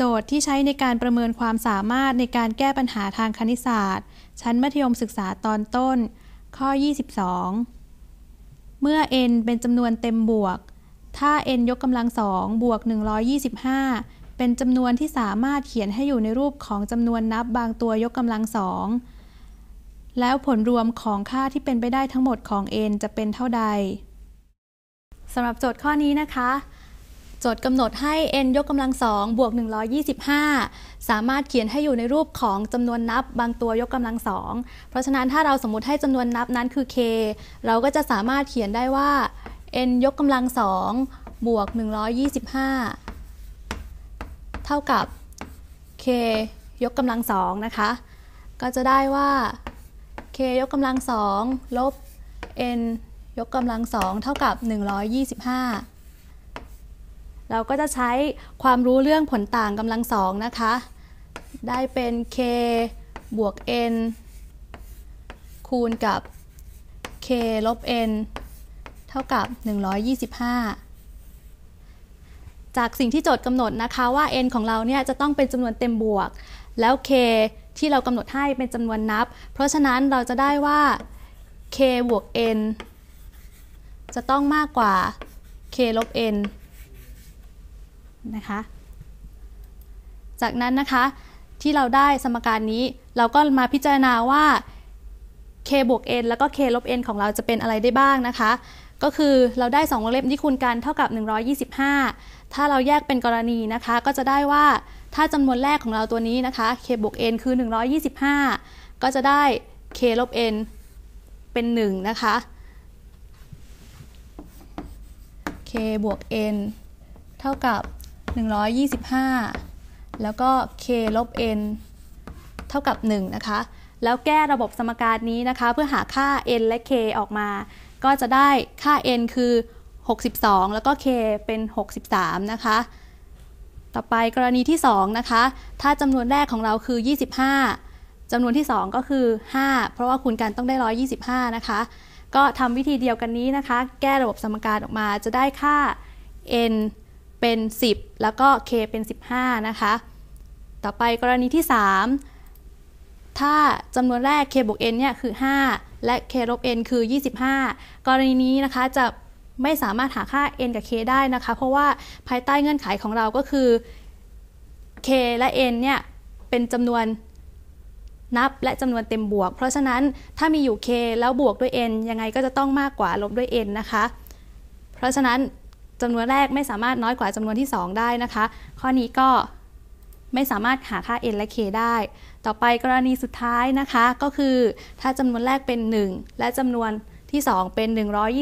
โจทย์ที่ใช้ในการประเมินความสามารถในการแก้ปัญหาทางคณิตศาสตร์ ชั้นมัธยมศึกษาตอนต้น ข้อ 22 เมื่อ n เป็นจำนวนเต็มบวก ถ้า n ยกกำลังสองบวก 125 เป็นจำนวนที่สามารถเขียนให้อยู่ในรูปของจำนวนนับบางตัวยกกำลังสองแล้วผลรวมของค่าที่เป็นไปได้ทั้งหมดของ n จะเป็นเท่าใดสำหรับโจทย์ข้อนี้นะคะ จทย์กำหนดให้ n ยกกำลังสองบวก 125 สามารถเขียนให้อยู่ในรูปของจำนวนนับบางตัวยกกำลังสองเพราะฉะนั้นถ้าเราสมมติให้จำนวนนับนั้นคือ k เราก็จะสามารถเขียนได้ว่า n ยกกำลังสองบวก 125 เท่ากับ k ยกกำลังสองนะคะ ก็จะได้ว่า k ยกกำลังสองลบ n ยกกำลังสองเท่ากับ 125 เราก็จะใช้ความรู้เรื่องผลต่างกำลังสองนะคะ ได้เป็น k บวก n คูณกับ k ลบ n เท่ากับ 125 จากสิ่งที่โจทย์กำหนดนะคะว่า n ของเราเนี่ยจะต้องเป็นจำนวนเต็มบวก แล้ว k ที่เรากำหนดให้เป็นจำนวนนับ เพราะฉะนั้นเราจะได้ว่า k บวก n จะต้องมากกว่า k ลบ n นะคะ จากนั้นนะคะที่เราได้สมการนี้เราก็มาพิจารณาว่า k บวก n แล้วก็ k ลบ n ของเราจะเป็นอะไรได้บ้างนะคะ ก็คือเราได้2วงเล็บที่คูณกันเท่ากับ 125 ถ้าเราแยกเป็นกรณีนะคะ ก็จะได้ว่าถ้าจำนวนแรกของเราตัวนี้นะคะ k บวก n คือ 125 ก็จะได้ k ลบ n เป็น 1 นะคะ k บวก n เท่ากับ 125 แล้วก็ k ลบ n เท่ากับ 1 นะคะ แล้วแก้ระบบสมการนี้นะคะ เพื่อหาค่า n และ k ออกมา ก็จะได้ค่า n คือ 62 แล้วก็ k เป็น 63 นะคะ ต่อไปกรณีที่ 2 นะคะ ถ้าจำนวนแรกของเราคือ 25จำนวนที่ 2 ก็คือ 5 เพราะว่าคูณกันต้องได้ 125 นะคะ ก็ทำวิธีเดียวกันนี้นะคะ แก้ระบบสมการออกมาจะได้ค่า n เป็น 10 แล้วก็ k เป็น 15 นะคะ ต่อไปกรณีที่ 3 ถ้าจำนวนแรก k บวก n เนี่ยคือ 5 และ k ลบ n คือ 25 กรณีนี้นะคะจะไม่สามารถหาค่า n กับ k ได้นะคะ เพราะว่าภายใต้เงื่อนไขของเราก็คือ k และ n เนี่ยเป็นจำนวนนับและจำนวนเต็มบวก เพราะฉะนั้นถ้ามีอยู่ k แล้วบวกด้วย n ยังไงก็จะต้องมากกว่าลบด้วย n นะคะ เพราะฉะนั้น จำนวนแรกไม่สามารถน้อยกว่าจำนวนที่ 2 ได้นะคะ ข้อนี้ก็ไม่สามารถหาค่า n และ k ได้ ต่อไปกรณีสุดท้ายนะคะก็คือถ้าจำนวนแรกเป็น 1 และจำนวนที่ 2 เป็น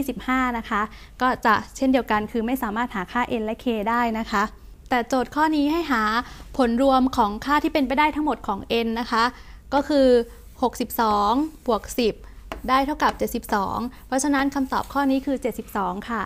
125 นะคะ ก็จะเช่นเดียวกันคือไม่สามารถหาค่า n และ k ได้นะคะ แต่โจทย์ข้อนี้ให้หาผลรวมของค่าที่เป็นไปได้ทั้งหมดของ n นะคะ ก็คือ 62 บวก 10 ได้เท่ากับ 72 เพราะฉะนั้นคำตอบข้อนี้คือ 72 ค่ะ